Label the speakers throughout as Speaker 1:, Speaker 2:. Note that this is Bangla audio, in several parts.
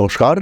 Speaker 1: নমস্কার।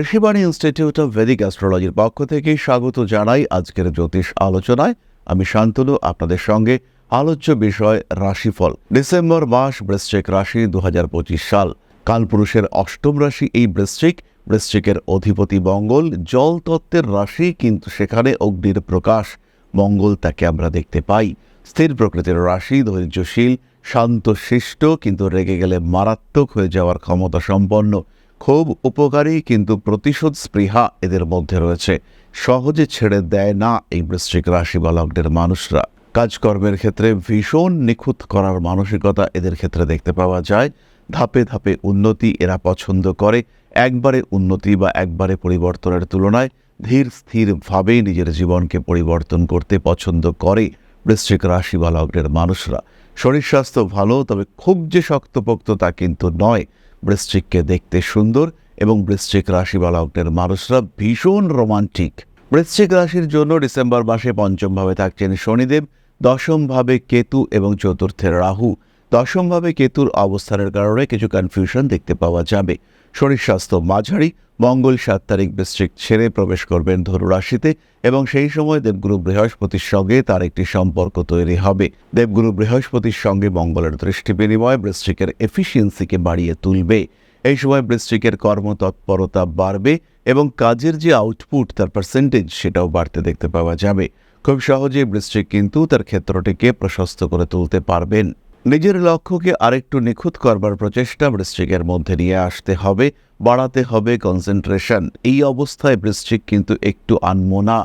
Speaker 1: ঋষিবাণী ইনস্টিটিউট অফ ভেদিক অ্যাস্ট্রোলজির পক্ষ থেকে স্বাগত জানাই আজকের জ্যোতিষ আলোচনায়। আমি শান্তনু, আপনাদের সঙ্গে আলোচ্য বিষয় রাশিফল। ডিসেম্বর মাস বৃশ্চিক রাশি দু হাজার পঁচিশ সাল। কালপুরুষের অষ্টম রাশি এই বৃশ্চিক। বৃশ্চিকের অধিপতি মঙ্গল, জল তত্ত্বের রাশি, কিন্তু সেখানে অগ্নির প্রকাশ। মঙ্গল তাকে আমরা দেখতে পাই। স্থির প্রকৃতির রাশি, ধৈর্যশীল শান্ত শিষ্ট কিন্তু রেগে গেলে মারাত্মক হয়ে যাওয়ার ক্ষমতা সম্পন্ন। খুব উপকারী কিন্তু প্রতিশোধ স্পৃহা এদের মধ্যে রয়েছে। সহজে ছেড়ে দেয় না এই বৃশ্চিক রাশি বা লগ্নের মানুষরা। কাজকর্মের ক্ষেত্রে ভীষণ নিখুঁত করার মানসিকতা এদের ক্ষেত্রে দেখতে পাওয়া যায়। ধাপে ধাপে উন্নতি এরা পছন্দ করে। একবারে উন্নতি বা একবারে পরিবর্তনের তুলনায় ধীর স্থিরভাবে নিজের জীবনকে পরিবর্তন করতে পছন্দ করে বৃশ্চিক রাশি বা লগ্নের মানুষরা। শরীর স্বাস্থ্য ভালো, তবে খুব যে শক্তপোক্ত তা কিন্তু নয়। বৃশ্চিককে দেখতে সুন্দর এবং বৃশ্চিক রাশি বা লগ্নের মানুষরা ভীষণ রোমান্টিক। বৃশ্চিক রাশির জন্য ডিসেম্বর মাসে পঞ্চমভাবে থাকছেন শনিদেব, দশমভাবে কেতু এবং চতুর্থের রাহু। দশমভাবে কেতুর অবস্থানের কারণে কিছু কনফিউশন দেখতে পাওয়া যাবে। শরীর স্বাস্থ্য মাঝারি, মঙ্গল সাত তারিখ বৃশ্চিক ছেড়ে প্রবেশ করবেন ধনু রাশিতে এবং সেই সময় দেবগুরু বৃহস্পতির সঙ্গে তার একটি সম্পর্ক তৈরি হবে। দেবগুরু বৃহস্পতির সঙ্গে মঙ্গলের দৃষ্টি বিনিময় বৃশ্চিকের এফিসিয়েন্সিকে বাড়িয়ে তুলবে। এই সময় বৃশ্চিকের কর্মতৎপরতা বাড়বে এবং কাজের যে আউটপুট তার পার্সেন্টেজ সেটাও বাড়তে দেখতে পাওয়া যাবে। খুব সহজে বৃশ্চিক কিন্তু তার ক্ষেত্রটিকে প্রশস্ত করে তুলতে পারবেন। নিজের লক্ষ্যকে আরেকটু নিখুঁত করবার প্রচেষ্টা বৃশ্চিকের মধ্যে নিয়ে আসতে হবে, বাড়াতে হবে কনসেন্ট্রেশন এই অবস্থায় বৃশ্চিক কিন্তু একটু আনমোনা।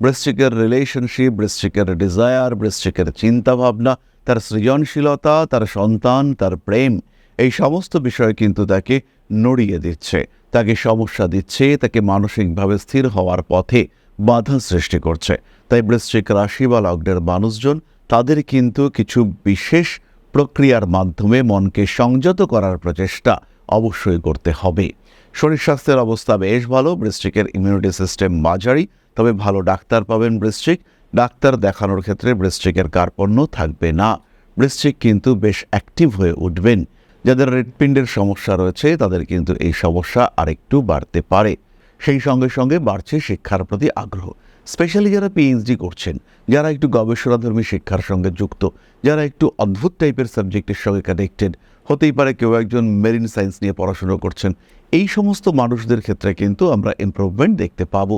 Speaker 1: বৃশ্চিকের রিলেশনশিপ বৃশ্চিকের ডিজায়ার বৃশ্চিকের চিন্তাভাবনা, তার সৃজনশীলতা, তার সন্তান, তার প্রেম, এই সমস্ত বিষয় কিন্তু তাকে নড়িয়ে দিচ্ছে। তাকে সমস্যা দিচ্ছে, তাকে মানসিকভাবে স্থির হওয়ার পথে বাধা সৃষ্টি করছে। তাই বৃশ্চিক রাশি বা লগ্নের মানুষজন, তাদের কিন্তু কিছু বিশেষ প্রক্রিয়ার মাধ্যমে মনকে সংযত করার প্রচেষ্টা অবশ্যই করতে হবে। শরীর স্বাস্থ্যের অবস্থা বেশ ভালো, বৃশ্চিকের ইমিউনিটি সিস্টেম মাঝারি, তবে ভালো ডাক্তার পাবেন বৃশ্চিক। ডাক্তার দেখানোর ক্ষেত্রে বৃশ্চিকের কার্পণ্য থাকবে না। বৃশ্চিক কিন্তু বেশ অ্যাক্টিভ হয়ে উঠবেন। যাদের হৃৎপিণ্ডের সমস্যা রয়েছে, তাদের কিন্তু এই সমস্যা আরেকটু বাড়তে পারে। সেই সঙ্গে সঙ্গে বাড়ছে শিক্ষার প্রতি আগ্রহ। স্পেশালি যারা পিএইচডি করছেন, যারা একটু গবেষণাধর্মী শিক্ষার সঙ্গে যুক্ত, যারা একটু অদ্ভুত টাইপের সাবজেক্টের সঙ্গে কানেক্টেড হতেই পারে কেউ একজন মেরিন সায়েন্স নিয়ে পড়াশুনো করছেন। এই সমস্ত মানুষদের ক্ষেত্রে কিন্তু আমরা ইমপ্রুভমেন্ট দেখতে পাবো।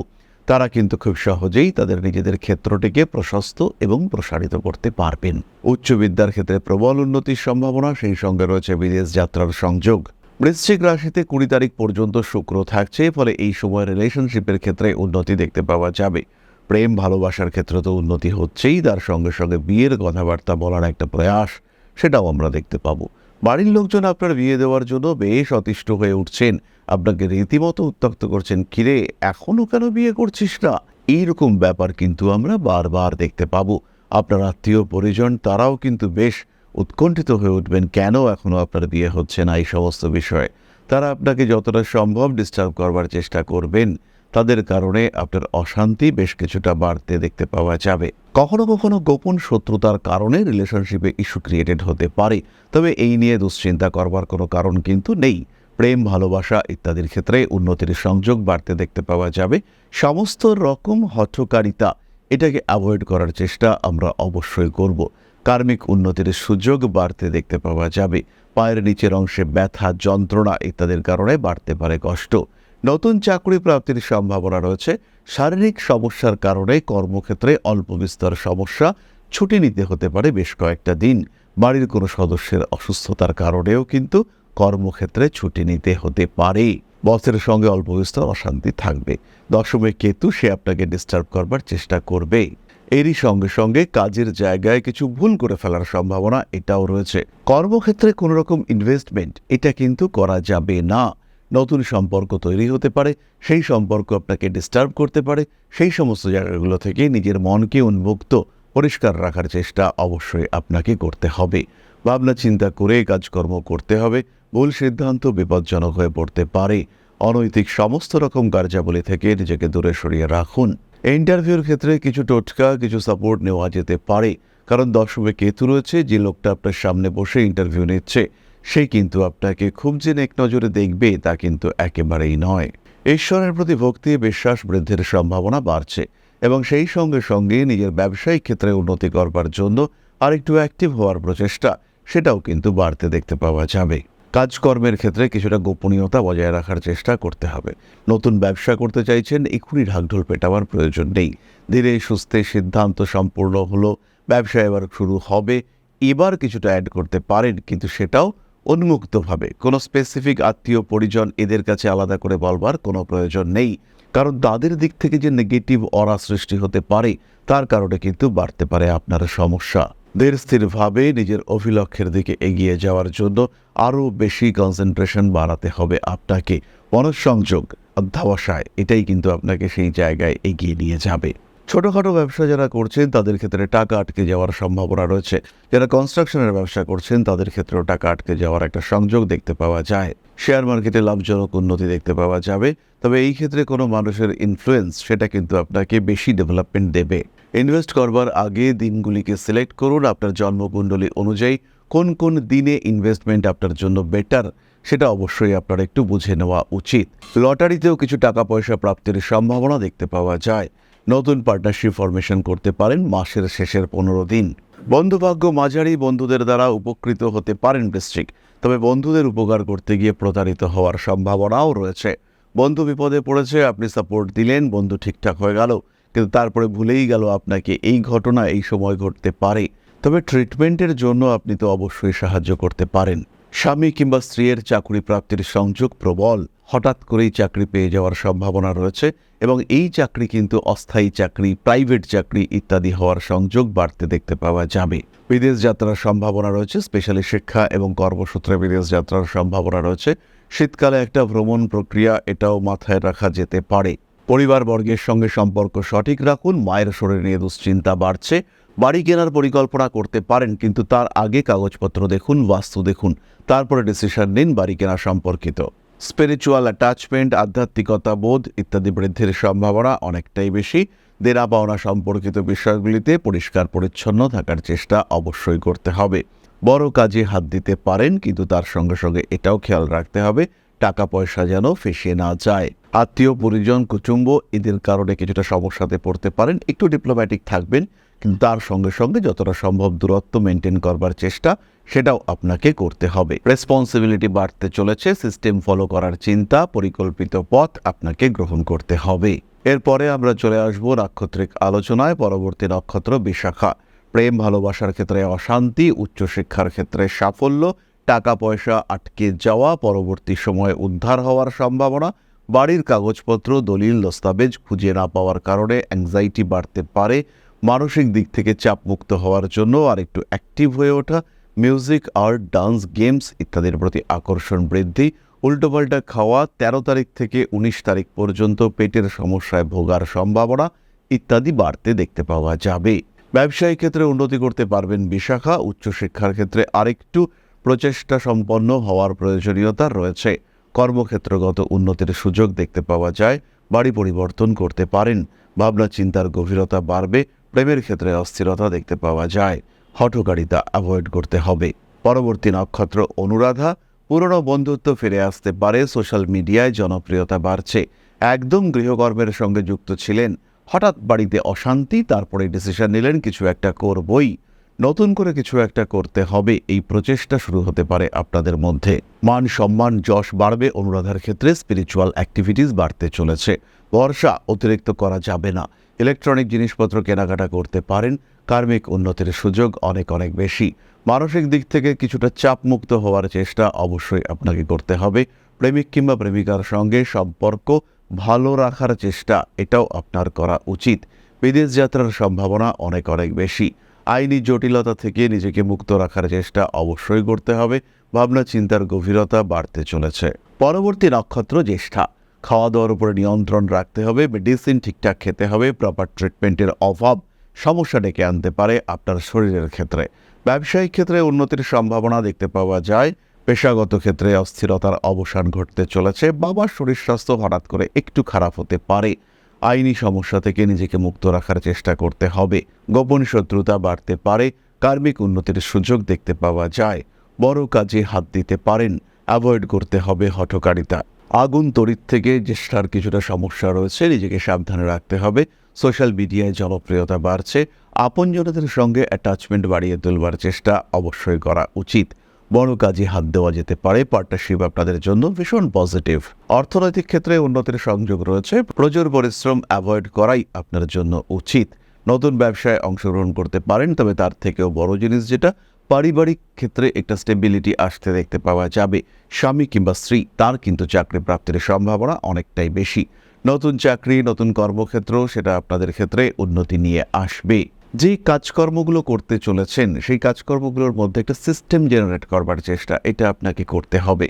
Speaker 1: তারা কিন্তু খুব সহজেই তাদের নিজেদের ক্ষেত্রটিকে প্রশস্ত এবং প্রসারিত করতে পারবেন। উচ্চ বিদ্যার ক্ষেত্রে প্রবল উন্নতির সম্ভাবনা, সেই সঙ্গে রয়েছে বিদেশ যাত্রার সংযোগ। বৃশ্চিক রাশিতে কুড়ি তারিখ পর্যন্ত শুক্র থাকছে, ফলে এই সময় রিলেশনশিপের ক্ষেত্রে উন্নতি দেখতে পাওয়া যাবে। প্রেম ভালোবাসার ক্ষেত্রে তো উন্নতি হচ্ছেই, তার সঙ্গে সঙ্গে বিয়ের কথাবার্তা বলার একটা প্রয়াস সেটাও আমরা দেখতে পাবো। বাড়ির লোকজন আপনার বিয়ে দেওয়ার জন্য বেশ অতিষ্ঠ হয়ে উঠছেন। আপনাকে রীতিমতো উত্তক্ত করছেন, কিরে এখনও কেন বিয়ে করছিস না? এইরকম ব্যাপার কিন্তু আমরা বারবার দেখতে পাবো। আপনার আত্মীয় পরিজন তারাও কিন্তু বেশ উৎকণ্ঠিত হয়ে উঠবেন, কেন এখনও আপনার বিয়ে হচ্ছে না? এই সমস্ত বিষয়ে। তারা আপনাকে যতটা সম্ভব ডিস্টার্ব করবার চেষ্টা করবেন। তাদের কারণে আপনার অশান্তি বেশ কিছুটা বাড়তে দেখতে পাওয়া যাবে। কখনো কখনো গোপন শত্রুতার কারণে রিলেশনশিপে ইস্যু ক্রিয়েটেড হতে পারে। তবে এই নিয়ে দুশ্চিন্তা করবার কোনো কারণ কিন্তু নেই। প্রেম, ভালোবাসা ইত্যাদির ক্ষেত্রে উন্নতির সংযোগ বাড়তে দেখতে পাওয়া যাবে। সমস্ত রকম হঠকারিতা, এটাকে অ্যাভয়েড করার চেষ্টা আমরা অবশ্যই করব। কার্মিক উন্নতির সুযোগ বাড়তে দেখতে পাওয়া যাবে। পায়ের নিচের অংশে ব্যথা, যন্ত্রণা ইত্যাদির কারণে বাড়তে পারে কষ্ট। নতুন চাকরি প্রাপ্তির সম্ভাবনা রয়েছে। শারীরিক সমস্যার কারণে কর্মক্ষেত্রে অল্প বিস্তর সমস্যা ছুটি নিতে হতে পারে বেশ কয়েকটা দিন। বাড়ির কোনো সদস্যের অসুস্থতার কারণেও কিন্তু কর্মক্ষেত্রে ছুটি নিতে হতে পারে। বসের সঙ্গে অল্প বিস্তর, অশান্তি থাকবে। দশমে কেতু সে আপনাকে ডিস্টার্ব করবার চেষ্টা করবে। এরই সঙ্গে সঙ্গে কাজের জায়গায় কিছু ভুল করে ফেলার সম্ভাবনা এটাও রয়েছে। কর্মক্ষেত্রে কোনো রকম ইনভেস্টমেন্ট এটা কিন্তু করা যাবে না। নতুন সম্পর্ক তৈরি হতে পারে, সেই সম্পর্ক আপনাকে ডিস্টার্ব করতে পারে, সেই সমস্ত জায়গাগুলো থেকে নিজের মনকে উন্মুক্ত, পরিষ্কার রাখার চেষ্টা অবশ্যই আপনাকে করতে হবে। ভাবনা চিন্তা করে কাজকর্ম করতে হবে, ভুল সিদ্ধান্ত বিপজ্জনক হয়ে পড়তে পারে। অনৈতিক সমস্ত রকম কার্যাবলী থেকে নিজেকে দূরে সরিয়ে রাখুন। ইন্টারভিউর ক্ষেত্রে কিছু টোটকা, কিছু সাপোর্ট নেওয়া যেতে পারে, কারণ দশমে কেতু রয়েছে, যে লোকটা আপনার সামনে বসে ইন্টারভিউ নিচ্ছে। সে কিন্তু আপনাকে খুব যে নেক নজরে দেখবে তা কিন্তু একেবারেই নয়। ঈশ্বরের প্রতি ভক্তি, বিশ্বাস বৃদ্ধির সম্ভাবনা বাড়ছে এবং সেই সঙ্গে সঙ্গে নিজের ব্যবসায়িক ক্ষেত্রে উন্নতি করবার জন্য আরেকটু অ্যাক্টিভ হওয়ার প্রচেষ্টা, সেটাও কিন্তু বাড়তে দেখতে পাওয়া যাবে। কাজকর্মের ক্ষেত্রে কিছুটা গোপনীয়তা বজায় রাখার চেষ্টা করতে হবে। নতুন ব্যবসা করতে চাইছেন, এক্ষুনি ঢাকঢোল পেটাবার প্রয়োজন নেই। ধীরে সুস্থে সিদ্ধান্ত সম্পূর্ণ হলো, ব্যবসা এবার শুরু হবে, এবার কিছুটা অ্যাড করতে পারেন, কিন্তু সেটাও উন্মুক্তভাবে। কোনো স্পেসিফিক আত্মীয় পরিজন এদের কাছে আলাদা করে বলবার কোনো প্রয়োজন নেই। কারণ তাদের দিক থেকে যে নেগেটিভ অরা সৃষ্টি হতে পারে, তার কারণে কিন্তু বাড়তে পারে আপনার সমস্যা। ধীর স্থিরভাবে নিজের অভিলক্ষের দিকে এগিয়ে যাওয়ার জন্য আরও বেশি কনসেন্ট্রেশন বাড়াতে হবে আপনাকে। মনঃসংযোগ, অধ্যাবসায়, এটাই কিন্তু আপনাকে সেই জায়গায় এগিয়ে নিয়ে যাবে। ছোটোখাটো ব্যবসা যারা করছেন, তাদের ক্ষেত্রে টাকা আটকে যাওয়ার সম্ভাবনা রয়েছে। যারা কনস্ট্রাকশনের ব্যবসা করছেন, তাদের ক্ষেত্রেও টাকা আটকে যাওয়ার একটা সংযোগ দেখতে পাওয়া যায়। শেয়ার মার্কেটে লাভজনক উন্নতি দেখতে পাওয়া যাবে। তবে এই ক্ষেত্রে কোনো মানুষের ইনফ্লুয়েন্স সেটা কিন্তু আপনাকে বেশি ডেভেলপমেন্ট দেবে। ইনভেস্ট করবার আগে দিনগুলিকে সিলেক্ট করুন আপনার জন্মকুণ্ডলী অনুযায়ী। কোন কোন দিনে ইনভেস্টমেন্ট আপনার জন্য বেটার সেটা অবশ্যই আপনার একটু বুঝে নেওয়া উচিত। লটারিতেও কিছু টাকা পয়সা প্রাপ্তির সম্ভাবনা দেখতে পাওয়া যায়। নতুন পার্টনারশিপ ফরমেশন করতে পারেন মাসের শেষের পনেরো দিন। বন্ধুভাগ্য মাঝারি বন্ধুদের দ্বারা উপকৃত হতে পারেন ডিস্ট্রিক্ট তবে বন্ধুদের উপকার করতে গিয়ে প্রতারিত হওয়ার সম্ভাবনাও রয়েছে। বন্ধু বিপদে পড়েছে, আপনি সাপোর্ট দিলেন, বন্ধু ঠিকঠাক হয়ে গেল, কিন্তু তারপরে ভুলেই গেল আপনাকে এই ঘটনা, এই সময় ঘটতে পারে। তবে ট্রিটমেন্টের জন্য আপনি তো অবশ্যই সাহায্য করতে পারেন। স্বামী কিংবা স্ত্রীর চাকরি প্রাপ্তির সংযোগ প্রবল। হঠাৎ করেই চাকরি পেয়ে যাওয়ার সম্ভাবনা রয়েছে এবং এই চাকরি কিন্তু অস্থায়ী চাকরি, প্রাইভেট চাকরি ইত্যাদি হওয়ার সংযোগ বাড়তে দেখতে পাওয়া যাবে। বিদেশ যাত্রার সম্ভাবনা রয়েছে, স্পেশালি শিক্ষা এবং কর্মসূত্রে বিদেশ যাত্রার সম্ভাবনা রয়েছে। শীতকালে একটা ভ্রমণ প্রক্রিয়া, এটাও মাথায় রাখা যেতে পারে। পরিবারবর্গের সঙ্গে সম্পর্ক সঠিক রাখুন, মায়ের শরীর নিয়ে দুশ্চিন্তা বাড়ছে। বাড়ি কেনার পরিকল্পনা করতে পারেন, কিন্তু তার আগে কাগজপত্র দেখুন, বাস্তু দেখুন, তারপরে ডিসিশন নিন বাড়ি কেনা সম্পর্কিত। স্পিরিচুয়াল অ্যাটাচমেন্ট আধ্যাত্মিকতা, বোধ ইত্যাদি বৃদ্ধির সম্ভাবনা অনেকটাই বেশি। দেনা পাওনা সম্পর্কিত বিষয়গুলিতে পরিষ্কার পরিচ্ছন্ন থাকার চেষ্টা অবশ্যই করতে হবে। বড় কাজে হাত দিতে পারেন, কিন্তু তার সঙ্গে সঙ্গে এটাও খেয়াল রাখতে হবে, টাকা পয়সা যেন ফেসে না যায়। আত্মীয়, পরিজন, কুটুম্ব এদের কারণে কিছুটা সমস্যাতে পড়তে পারেন, একটু ডিপ্লোম্যাটিক থাকবেন, কিন্তু তার সঙ্গে সঙ্গে যতটা সম্ভব দূরত্ব মেনটেন করবার চেষ্টা সেটাও আপনাকে করতে হবে। রেসপন্সিবিলিটি বাড়তে চলেছে সিস্টেম ফলো করার চিন্তা, পরিকল্পিত পথ আপনাকে গ্রহণ করতে হবে। এরপরে আমরা চলে আসব নাক্ষত্রিক আলোচনায়, পরবর্তী নক্ষত্র বিশাখা। প্রেম ভালোবাসার ক্ষেত্রে অশান্তি, উচ্চশিক্ষার ক্ষেত্রে সাফল্য টাকা পয়সা আটকে যাওয়া, পরবর্তী সময়ে উদ্ধার হওয়ার সম্ভাবনা, বাড়ির কাগজপত্র, দলিল, দস্তাবেজ খুঁজে না পাওয়ার কারণে অ্যাংজাইটি বাড়তে পারে, মানসিক দিক থেকে চাপমুক্ত হওয়ার জন্য আর একটু অ্যাক্টিভ হয়ে ওঠা মিউজিক, আর্ট, ডান্স, গেমস ইত্যাদির প্রতি আকর্ষণ বৃদ্ধি। উল্টোপাল্টা খাওয়া, তেরো তারিখ থেকে উনিশ তারিখ পর্যন্ত পেটের সমস্যায় ভোগার সম্ভাবনা ইত্যাদি বাড়তে দেখতে পাওয়া যাবে। ব্যবসায়িক ক্ষেত্রে উন্নতি করতে পারবেন বিশাখা, উচ্চশিক্ষার ক্ষেত্রে আরেকটু প্রচেষ্টা সম্পন্ন হওয়ার প্রয়োজনীয়তা রয়েছে। কর্মক্ষেত্রগত উন্নতির সুযোগ দেখতে পাওয়া যায়, বাড়ি পরিবর্তন করতে পারেন। ভাবনা চিন্তার গভীরতা বাড়বে, প্রেমের ক্ষেত্রে অস্থিরতা দেখতে পাওয়া যায়। হঠকারিতা অ্যাভয়েড করতে হবে। পরবর্তী নক্ষত্র অনুরাধা পুরনো বন্ধুত্ব ফিরে আসতে পারে সোশ্যাল মিডিয়ায় জনপ্রিয়তা বাড়ছে। একদম গৃহকর্মের সঙ্গে যুক্ত ছিলেন। হঠাৎ বাড়িতে অশান্তি, তারপরে ডিসিশন নিলেন কিছু একটা করবই। নতুন করে কিছু একটা করতে হবে, এই প্রচেষ্টা শুরু হতে পারে আপনাদের মধ্যে। মান সম্মান, যশ বাড়বে, অনুরাধার ক্ষেত্রে স্পিরিচুয়াল অ্যাক্টিভিটিস বাড়তে চলেছে। বর্ষা অতিরিক্ত করা যাবে না। ইলেকট্রনিক জিনিসপত্র কেনাকাটা করতে পারেন কার্মিক উন্নতির সুযোগ অনেক অনেক বেশি। মানসিক দিক থেকে কিছুটা চাপমুক্ত হওয়ার চেষ্টা অবশ্যই আপনাকে করতে হবে। প্রেমিক কিংবা প্রেমিকার সঙ্গে সম্পর্ক ভালো রাখার চেষ্টা, এটাও আপনার করা উচিত। বিদেশ যাত্রার সম্ভাবনা অনেক অনেক বেশি। আইনি জটিলতা থেকে নিজেকে মুক্ত রাখার চেষ্টা অবশ্যই করতে হবে। ভাবনা চিন্তার গভীরতা বাড়তে চলেছে। পরবর্তী নক্ষত্র জ্যেষ্ঠা। খাওয়া দাওয়ার উপরে নিয়ন্ত্রণ রাখতে হবে, মেডিসিন ঠিকঠাক খেতে হবে প্রপার ট্রিটমেন্টের অভাব সমস্যা ডেকে আনতে পারে আপনার শরীরের ক্ষেত্রে। ব্যবসায়িক ক্ষেত্রে উন্নতির সম্ভাবনা দেখতে পাওয়া যায়। পেশাগত ক্ষেত্রে অস্থিরতার অবসান ঘটতে চলেছে। বাবার শরীর স্বাস্থ্য হঠাৎ করে একটু খারাপ হতে পারে। আইনি সমস্যা থেকে নিজেকে মুক্ত রাখার চেষ্টা করতে হবে। গোপন শত্রুতা বাড়তে পারে। কার্মিক উন্নতির সুযোগ দেখতে পাওয়া যায়। বড় কাজে হাত দিতে পারেন। অ্যাভয়েড করতে হবে হঠকারিতা। আগুন, তড়িৎ থেকে জ্যেষ্ঠার কিছুটা সমস্যা রয়েছে। নিজেকে সাবধানে রাখতে হবে। সোশ্যাল মিডিয়ায় জনপ্রিয়তা বাড়ছে, আপনজনদের সঙ্গে অ্যাটাচমেন্ট বাড়িয়ে তুলবার চেষ্টা অবশ্যই করা উচিত। বড় কাজে হাত দেওয়া যেতে পারে পার্টনারশিপ আপনাদের জন্য ভীষণ পজিটিভ অর্থনৈতিক ক্ষেত্রে উন্নতির সংযোগ রয়েছে, প্রচুর পরিশ্রম অ্যাভয়েড করাই আপনার জন্য উচিত। নতুন ব্যবসায় অংশগ্রহণ করতে পারেন, তবে তার থেকেও বড় জিনিস যেটা, পারিবারিক ক্ষেত্রে একটা স্টেবিলিটি আসতে দেখতে পাওয়া যাবে। স্বামী কিংবা স্ত্রী, তার কিন্তু চাকরি প্রাপ্তির সম্ভাবনা অনেকটাই বেশি। নতুন চাকরি, নতুন কর্মক্ষেত্র, সেটা আপনাদের ক্ষেত্রে উন্নতি নিয়ে আসবে। যে কাজকর্মগুলো করতে চলেছেন, সেই কাজকর্মগুলোর মধ্যে একটা সিস্টেম জেনারেট করবার চেষ্টা, এটা আপনাকে করতে হবে।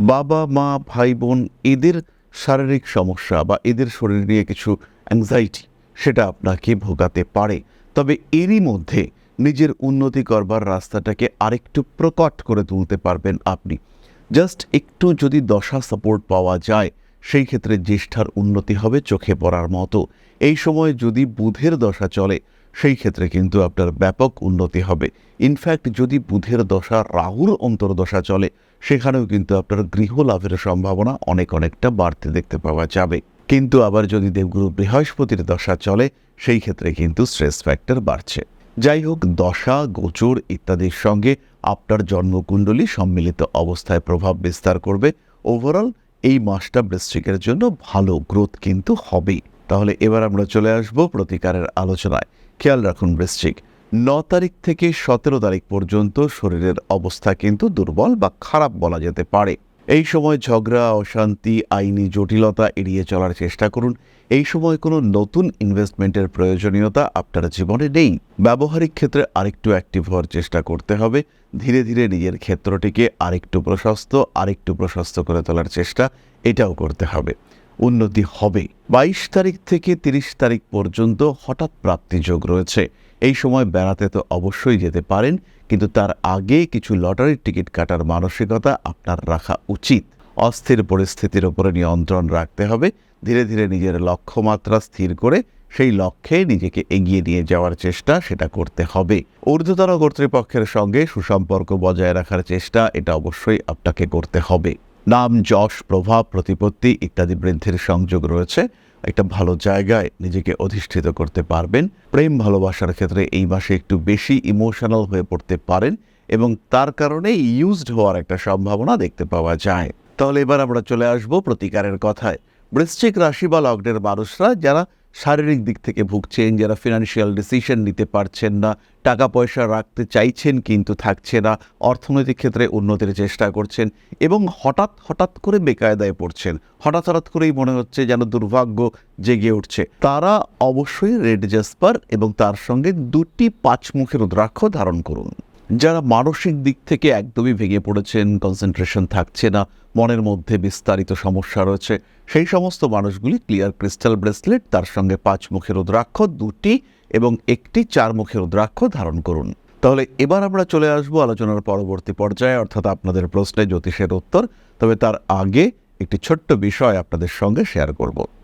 Speaker 1: বাবা, মা, ভাই, বোন, এদের শারীরিক সমস্যা বা এদের শরীর নিয়ে কিছু অ্যাংজাইটি সেটা আপনাকে ভোগাতে পারে। তবে এরই মধ্যে নিজের উন্নতি করবার রাস্তাটাকে আরেকটু প্রকট করে তুলতে পারবেন আপনি। জাস্ট একটু যদি দশা সাপোর্ট পাওয়া যায় সেই ক্ষেত্রে জ্যেষ্ঠার উন্নতি হবে চোখে পড়ার মতো। এই সময় যদি বুধের দশা চলে, সেই ক্ষেত্রে কিন্তু আপনার ব্যাপক উন্নতি হবে। ইনফ্যাক্ট যদি বুধের দশা রাহুর অন্তর্দশা চলে, সেখানেও কিন্তু আপনার গৃহ লাভের সম্ভাবনা অনেক অনেকটা বাড়তে দেখতে পাওয়া যাবে। কিন্তু আবার যদি দেবগুরু বৃহস্পতির দশা চলে, সেই ক্ষেত্রে কিন্তু স্ট্রেস ফ্যাক্টর বাড়ছে। যাই হোক, দশা, গোচর ইত্যাদির সঙ্গে আপনার জন্মকুণ্ডলী সম্মিলিত অবস্থায় প্রভাব বিস্তার করবে। ওভারঅল এই মাসটা বৃশ্চিকের জন্য ভালো গ্রোথ কিন্তু হবে তাহলে এবার আমরা চলে আসব প্রতিকারের আলোচনায়। খেয়াল রাখুন বৃশ্চিক, ন তারিখ থেকে সতেরো তারিখ পর্যন্ত শরীরের অবস্থা কিন্তু দুর্বল বা খারাপ বলা যেতে পারে। এই সময় ঝগড়া, অশান্তি, আইনি জটিলতা এড়িয়ে চলার চেষ্টা করুন। এই সময় কোনো নতুন ইনভেস্টমেন্টের প্রয়োজনীয়তা আপনার জীবনে নেই। ব্যবহারিক ক্ষেত্রে আরেকটু অ্যাক্টিভ হওয়ার চেষ্টা করতে হবে। ধীরে ধীরে নিজের ক্ষেত্রটিকে আরেকটু প্রশস্ত আরেকটু প্রশস্ত করে তোলার চেষ্টা, এটাও করতে হবে। উন্নতি হবে। বাইশ তারিখ থেকে তিরিশ তারিখ পর্যন্ত হঠাৎ প্রাপ্তি যোগ রয়েছে। এই সময় বেড়াতে তো অবশ্যই যেতে পারেন, কিন্তু তার আগে কিছু লটারির টিকিট কাটার মানসিকতা আপনার রাখা উচিত। অস্থির পরিস্থিতির উপরে নিয়ন্ত্রণ রাখতে হবে, ধীরে ধীরে নিজের লক্ষ্যমাত্রা স্থির করে সেই লক্ষ্যে নিজেকে এগিয়ে নিয়ে যাওয়ার চেষ্টা সেটা করতে হবে। ঊর্ধ্বতন কর্তৃপক্ষের সঙ্গে সুসম্পর্ক বজায় রাখার চেষ্টা এটা অবশ্যই আপনাকে করতে হবে। নাম, যশ, প্রভাব, প্রতিপত্তি ইত্যাদি বৃদ্ধির সংযোগ রয়েছে। একটা ভালো জায়গায় নিজেকে অধিষ্ঠিত করতে পারবেন। প্রেম ভালোবাসার ক্ষেত্রে এই মাসে একটু বেশি ইমোশনাল হয়ে পড়তে পারেন এবং তার কারণে ইউজড হওয়ার একটা সম্ভাবনা দেখতে পাওয়া যায়। তাহলে এবার আমরা চলে আসব প্রতিকারের কথায়। বৃশ্চিক রাশি বা লগ্নের মানুষরা যারা শারীরিক দিক থেকে ভুগছেন যারা ফিনান্সিয়াল ডিসিশন নিতে পারছেন না, টাকা পয়সা রাখতে চাইছেন কিন্তু থাকছে না, অর্থনৈতিক ক্ষেত্রে উন্নতির চেষ্টা করছেন এবং হঠাৎ হঠাৎ করে বেকায়দায় পড়ছেন। হঠাৎ হঠাৎ করেই মনে হচ্ছে যেন দুর্ভাগ্য জেগে উঠছে। তারা অবশ্যই রেড জাসপার এবং তার সঙ্গে দুটি পাঁচমুখের রুদ্রাক্ষ ধারণ করুন। যারা মানসিক দিক থেকে একদমই ভেঙে পড়েছেন কনসেন্ট্রেশন থাকছে না, মনের মধ্যে বিস্তারিত সমস্যা রয়েছে, সেই সমস্ত মানুষগুলি ক্লিয়ার ক্রিস্টাল ব্রেসলেট তার সঙ্গে পাঁচ মুখের রুদ্রাক্ষ, দুটি এবং একটি চার মুখের রুদ্রাক্ষ ধারণ করুন। তাহলে এবার আমরা চলে আসব আলোচনার পরবর্তী পর্যায়ে, অর্থাৎ আপনাদের প্রশ্নে জ্যোতিষের উত্তর, তবে তার আগে একটি ছোট্ট বিষয় আপনাদের সঙ্গে শেয়ার করব।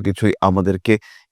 Speaker 1: কিছুই আমাদেরকে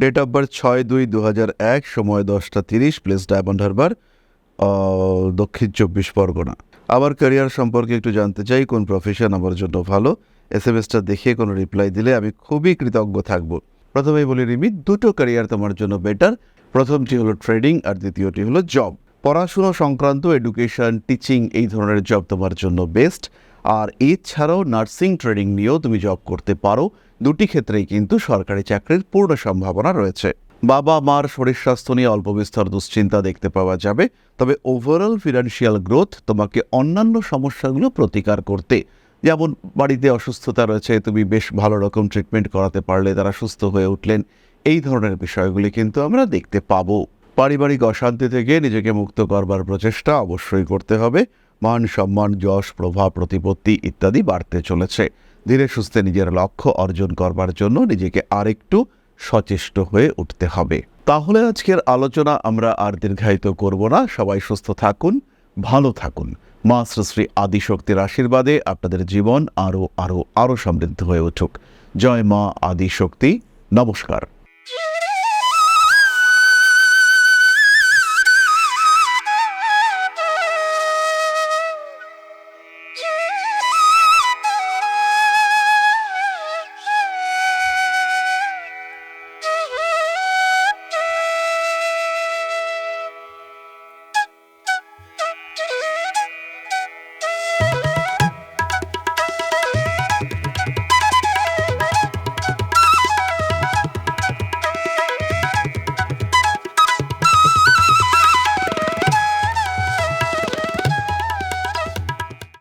Speaker 1: date of birth ছয় দুই দু হাজার এক, সময় দশটা তিরিশ প্লেস ডায়মন্ড হারবার দক্ষিণ চব্বিশ পরগনা। আবার ক্যারিয়ার সম্পর্কে একটু জানতে চাই, কোন প্রফেশন আমার জন্য ভালো? এস এম এসটা দেখে কোনো রিপ্লাই দিলে আমি খুবই কৃতজ্ঞ থাকব। প্রথমেই বলি রিমি, দুটো ক্যারিয়ার তোমার জন্য বেটার প্রথমটি হলো ট্রেডিং আর দ্বিতীয়টি হলো জব পড়াশুনো সংক্রান্ত এডুকেশন টিচিং এই ধরনের জব তোমার জন্য বেস্ট আর এছাড়াও নার্সিং ট্রেনিং নিয়েও তুমি জব করতে পারো। দুটি ক্ষেত্রেই কিন্তু সরকারি চাকরির পূর্ণ সম্ভাবনা রয়েছে। বাবা, মার শরীর স্বাস্থ্য নিয়ে অল্প বিস্তর দুশ্চিন্তা দেখতে পাওয়া যাবে, তবে ওভারঅল ফিনান্সিয়াল গ্রোথ তোমাকে অন্যান্য সমস্যাগুলো প্রতিকার করতে, যেমন বাড়িতে অসুস্থতা রয়েছে, তুমি বেশ ভালো রকম ট্রিটমেন্ট করাতে পারলে তারা সুস্থ হয়ে উঠলেন, এই ধরনের বিষয়গুলি কিন্তু আমরা দেখতে পাবো। পারিবারিক অশান্তি থেকে নিজেকে মুক্ত করবার প্রচেষ্টা অবশ্যই করতে হবে, মান সম্মান, যশ, প্রভাব, প্রতিপত্তি ইত্যাদি বাড়তে চলেছে। ধীরে সুস্থে নিজের লক্ষ্য অর্জন করবার জন্য নিজেকে আরেকটু সচেষ্ট হয়ে উঠতে হবে। তাহলে আজকের আলোচনা আমরা আর দীর্ঘায়িত করব না। সবাই সুস্থ থাকুন, ভালো থাকুন। মা শ্রী শ্রী আদিশক্তির আশীর্বাদে আপনাদের জীবন আরও আরও আরও সমৃদ্ধ হয়ে উঠুক। জয় মা আদিশক্তি। নমস্কার।